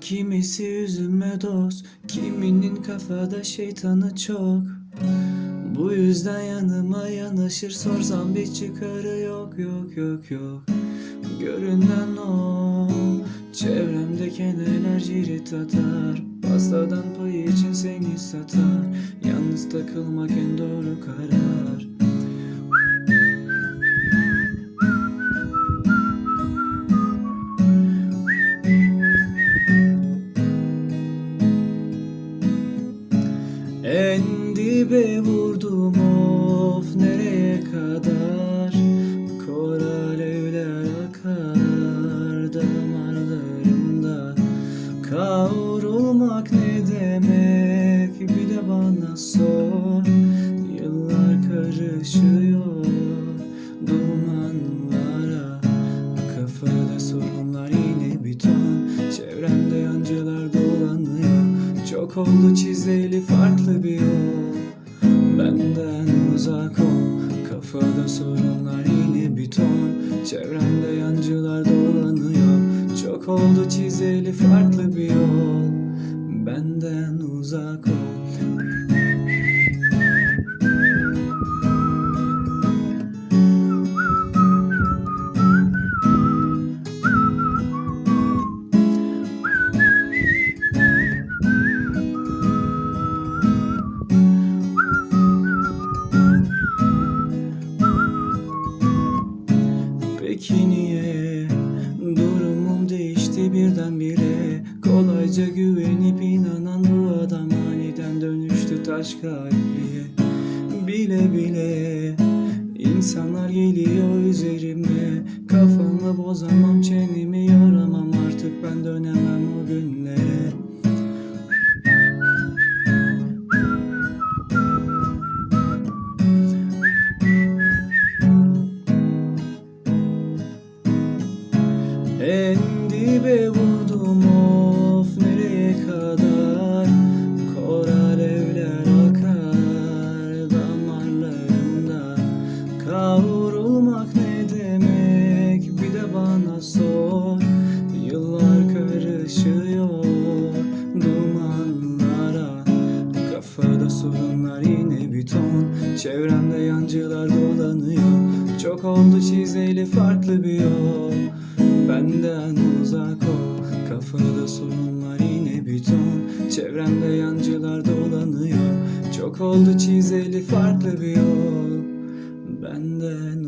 Kimisi üzüme dost, kiminin kafada şeytanı çok. Bu yüzden yanıma yanaşır sorsam bir çıkarı yok yok yok yok. Görünen o, çevremdeki enerji cirit atar. Pastadan payı için seni satar. Yalnız takılmak en doğru karar. En dibe vurdum of nereye kadar? Kor alevler akar damarlarımda. Kavrulmak ne demek bir de bana sor. Yıllar karışıyor Çok oldu çizeli farklı bir yol. Benden uzak ol. Kafada sorunlar yine bir ton. Çevremde yancılar dolanıyor. Çok oldu çizeli farklı bir yol. Benden uzak ol Peki niye? Durumum değişti birdenbire. Kolayca güvenip inanan bu adam aniden dönüştü taş kalpliye. Bile bile insanlar geliyor üzerime. Kafamı bozamam çenemi yoramam. Artık ben dönemem o günlere En dibe vurdum of nereye kadar? Kor alevler akar damarlarımda. Kavrulmak ne demek bir de bana sor. Yıllar karışıyor dumanlara. Kafada sorunlar yine bir ton. Çevremde yancılar dolanıyor. Çok oldu çizeli farklı bir yol Benden uzak ol. Kafada sorunlar yine bir Çevremde yancılar dolanıyor. Çok oldu çizeli farklı bir yol. Benden